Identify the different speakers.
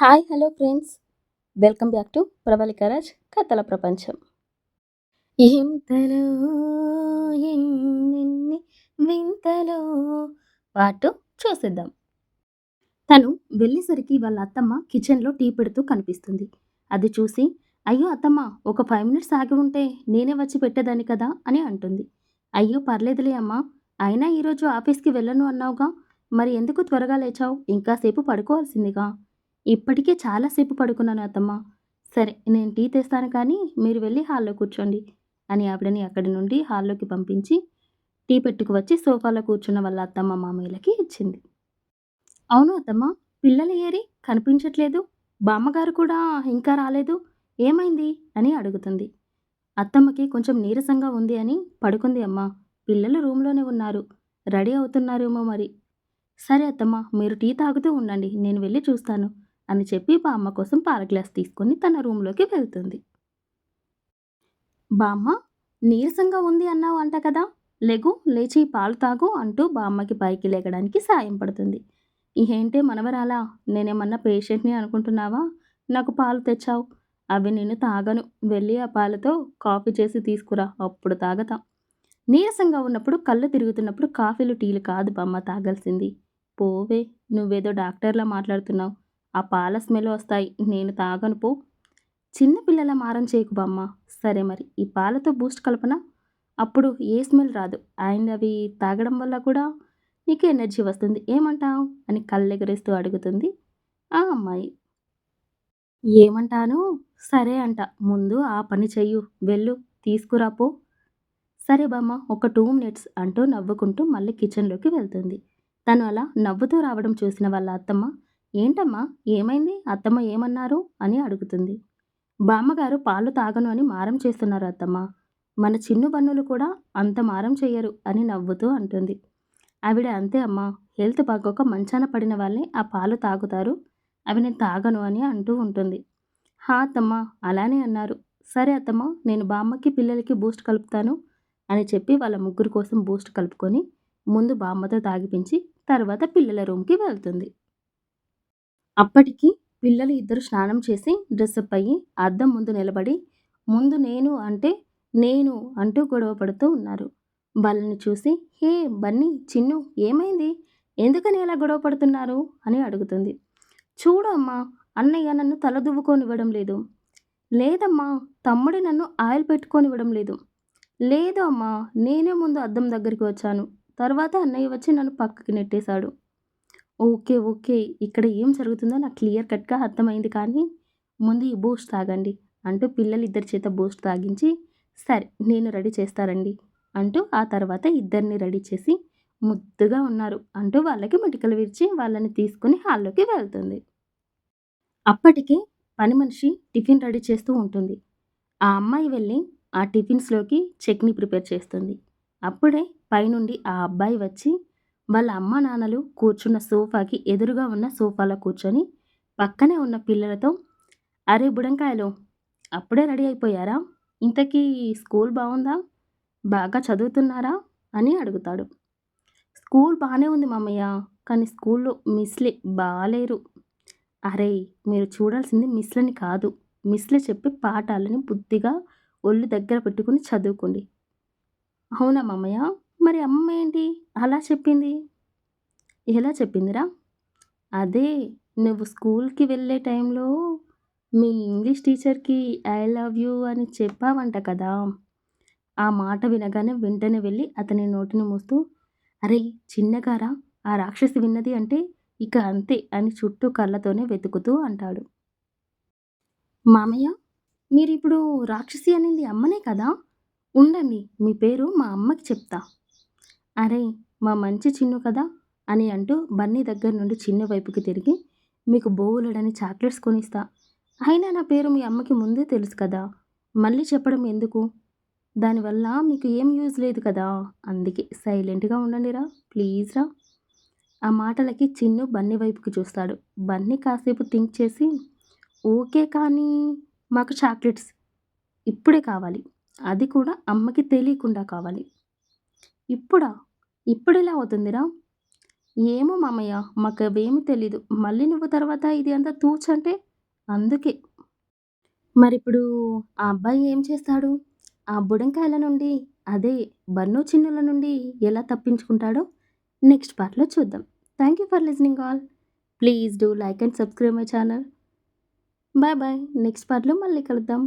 Speaker 1: Hi hello friends. Welcome back to ప్రబలికరాజ్ కథల ప్రపంచం. ఇంతలో ఎన్నెన్ని వింతలో పాటు చూసేద్దాం. తను వెళ్ళేసరికి వాళ్ళ అత్తమ్మ కిచెన్లో టీ పెడుతూ కనిపిస్తుంది. అది చూసి అయ్యో అత్తమ్మ ఒక ఫైవ్ మినిట్స్ ఆగి ఉంటే నేనే వచ్చి పెట్టేదాన్ని కదా? అని అంటుంది. అయ్యో పర్లేదులే అమ్మా అయినా ఈరోజు ఆఫీస్కి వెళ్ళను అన్నావుగా. మరి ఎందుకు త్వరగా లేచావు? ఇంకాసేపు పడుకోవాల్సిందిగా. ఇప్పటికే చాలాసేపు పడుకున్నాను అత్తమ్మ. సరే నేను టీ తెస్తాను కానీ మీరు వెళ్ళి హాల్లో కూర్చోండి అని ఆవిడని అక్కడి నుండి హాల్లోకి పంపించి టీ పెట్టుకు వచ్చి సోఫాలో కూర్చున్న వాళ్ళ అత్తమ్మ మామయ్యలకి ఇచ్చింది. అవును అత్తమ్మ పిల్లలు ఏరి కనిపించట్లేదు. బామ్మగారు కూడా ఇంకా రాలేదు. ఏమైంది అని అడుగుతుంది. అత్తమ్మకి కొంచెం నీరసంగా ఉంది అని పడుకుంది అమ్మ. పిల్లలు రూమ్లోనే ఉన్నారు. రెడీ అవుతున్నారేమో మరి. సరే అత్తమ్మ మీరు టీ తాగుతూ ఉండండి. నేను వెళ్ళి చూస్తాను. అని చెప్పి బామ్మ కోసం పాల గ్లాస్ తీసుకొని తన రూమ్లోకి వెళ్తుంది. బామ్మ నీరసంగా ఉంది అన్నావు అంట కదా. లెగు లేచి పాలు తాగు అంటూ బామ్మకి పైకి లేగడానికి సాయం పడుతుంది. ఇహేంటే మనవరాలా నేనేమన్నా పేషెంట్ని అనుకుంటున్నావా? నాకు పాలు తెచ్చావు. అవి నేను తాగను. వెళ్ళి ఆ పాలతో కాఫీ చేసి తీసుకురా. అప్పుడు తాగతా. నీరసంగా ఉన్నప్పుడు కళ్ళు తిరుగుతున్నప్పుడు కాఫీలు టీలు కాదు బామ్మ తాగాల్సింది. పోవే నువ్వేదో డాక్టర్లా మాట్లాడుతున్నావు. ఆ పాల స్మెల్ వస్తాయి. నేను తాగను పో. చిన్న పిల్లల మారం చేయకు బామ్మ. సరే మరి ఈ పాలతో బూస్ట్ కలపన? అప్పుడు ఏ స్మెల్ రాదు. అండ్ అవి తాగడం వల్ల కూడా నీకు ఎనర్జీ వస్తుంది. ఏమంటావు? అని కళ్ళెగరేస్తూ అడుగుతుంది ఆ అమ్మాయి. ఏమంటాను? సరే అంట. ముందు ఆ పని చెయ్యు. వెళ్ళు తీసుకురాపో సరే బామ్మ ఒక టూ మినిట్స్ అంటూ నవ్వుకుంటూ మళ్ళీ కిచెన్లోకి వెళ్తుంది. తను అలా నవ్వుతూ రావడం చూసిన వాళ్ళ అత్తమ్మ ఏంటమ్మా? ఏమైంది? అత్తమ్మ ఏమన్నారు? అని అడుగుతుంది. బామ్మగారు పాలు తాగను అని మారం చేస్తున్నారు అత్తమ్మ. మన చిన్ను బన్నులు కూడా అంత మారం చేయరు అని నవ్వుతూ అంటుంది. ఆవిడ అంతే అమ్మా. హెల్త్ బాగోక మంచాన పడిన వాళ్ళే ఆ పాలు తాగుతారు. అవి నేను తాగను అని అంటూ ఉంటుంది. హా అత్తమ్మ అలానే అన్నారు. సరే అత్తమ్మ నేను బామ్మకి పిల్లలకి బూస్ట్ కలుపుతాను అని చెప్పి వాళ్ళ ముగ్గురు కోసం బూస్ట్ కలుపుకొని ముందు బామ్మతో తాగిపించి తర్వాత పిల్లల రూమ్కి వెళ్తుంది. అప్పటికి పిల్లలు ఇద్దరు స్నానం చేసి డ్రెస్అప్ అయ్యి అద్దం ముందు నిలబడి ముందు నేను అంటే నేను అంటూ గొడవ పడుతూ ఉన్నారు. వాళ్ళని చూసి హే బన్నీ చిన్ను ఏమైంది? ఎందుకని ఇలా గొడవ పడుతున్నారు? అని అడుగుతుంది. చూడు అమ్మా అన్నయ్య నన్ను తలదువ్వుకొనివ్వడం లేదు. లేదమ్మా తమ్ముడు నన్ను ఆయిల్ పెట్టుకొనివ్వడం లేదు. లేదు అమ్మా నేనే ముందు అద్దం దగ్గరికి వచ్చాను. తర్వాత అన్నయ్య వచ్చి నన్ను పక్కకి నెట్టేశాడు. ఓకే. ఓకే. ఇక్కడ ఏం జరుగుతుందో నాకు క్లియర్ కట్‌గా అర్థమైంది కానీ, ముందు ఈ బూస్ట్ తాగండి అంటూ పిల్లలిద్దరి చేత బూస్ట్ తాగించి, సరే నేను రెడీ చేస్తారండి అంటూ ఆ తర్వాత ఇద్దరిని రెడీ చేసి, ముద్దుగా ఉన్నారు అంటూ వాళ్ళకి మెటికలు విరిచి వాళ్ళని తీసుకొని హాల్లోకి వెళ్తుంది. అప్పటికే పని మనిషి టిఫిన్ రెడీ చేస్తూ ఉంటుంది. ఆ అమ్మాయి వెళ్ళి ఆ టిఫిన్స్‌లోకి చట్నీ ప్రిపేర్ చేస్తుంది. అప్పుడే పైనుండి ఆ అబ్బాయి వచ్చి వాళ్ళ అమ్మ నాన్నలు కూర్చున్న సోఫాకి ఎదురుగా ఉన్న సోఫాలో కూర్చొని పక్కనే ఉన్న పిల్లలతో అరే బుడంకాయలు అప్పుడే రెడీ అయిపోయారా? ఇంతకీ స్కూల్ బాగుందా? బాగా చదువుతున్నారా? అని అడుగుతాడు. స్కూల్ బాగానే ఉంది మామయ్య కానీ స్కూల్లో మిస్లే బాగాలేరు అరే మీరు చూడాల్సింది మిస్లని కాదు. మిస్లే చెప్పి పాఠాలని బుద్ధిగా ఒళ్ళు దగ్గర పెట్టుకుని చదువుకోండి. అవునా మామయ్య? మరి అమ్మ ఏంటి అలా చెప్పింది. ఎలా చెప్పిందిరా? అదే నువ్వు స్కూల్కి వెళ్ళే టైంలో మీ ఇంగ్లీష్ టీచర్కి ఐ లవ్ యూ అని చెప్పావంట కదా? ఆ మాట వినగానే వెంటనే వెళ్ళి అతని నోటిని మూస్తూ అరే చిన్నగారా ఆ రాక్షసి విన్నది అంటే ఇక అంతే అని చుట్టూ కళ్ళతోనే వెతుకుతూ అంటాడు. మామయ్య మీరు ఇప్పుడు రాక్షసి అనింది అమ్మనే కదా? ఉండండి మీ పేరు మా అమ్మకి చెప్తా. అరే మా మంచి చిన్ను కదా అని అంటూ బన్నీ దగ్గర నుండి చిన్న వైపుకి తిరిగి మీకు బోవులడని చాక్లెట్స్ కొనిస్తా. అయినా నా పేరు మీ అమ్మకి ముందే తెలుసు కదా. మళ్ళీ చెప్పడం ఎందుకు? దానివల్ల మీకు ఏం యూజ్ లేదు కదా. అందుకే సైలెంట్గా ఉండండిరా ప్లీజ్ రా. ఆ మాటలకి చిన్ను బన్నీ వైపుకి చూస్తాడు. బన్నీ కాసేపు థింక్ చేసి ఓకే కానీ మాకు చాక్లెట్స్ ఇప్పుడే కావాలి. అది కూడా అమ్మకి తెలియకుండా కావాలి. ఇప్పుడా? ఇప్పుడు ఎలా అవుతుందిరా? ఏమో మామయ్య మాకు తెలీదు. మళ్ళీ నువ్వు తర్వాత ఇది అంతా తూచంటే అందుకే. మరిప్పుడు ఆ అబ్బాయి ఏం చేస్తాడు? ఆ బుడంకాయల నుండి అదే బన్నో చిన్నుల నుండి ఎలా తప్పించుకుంటాడో నెక్స్ట్ పార్ట్లో చూద్దాం. Thank you for listening all please do like and subscribe my channel bye bye next పార్ట్లో మళ్ళీ కలుద్దాం.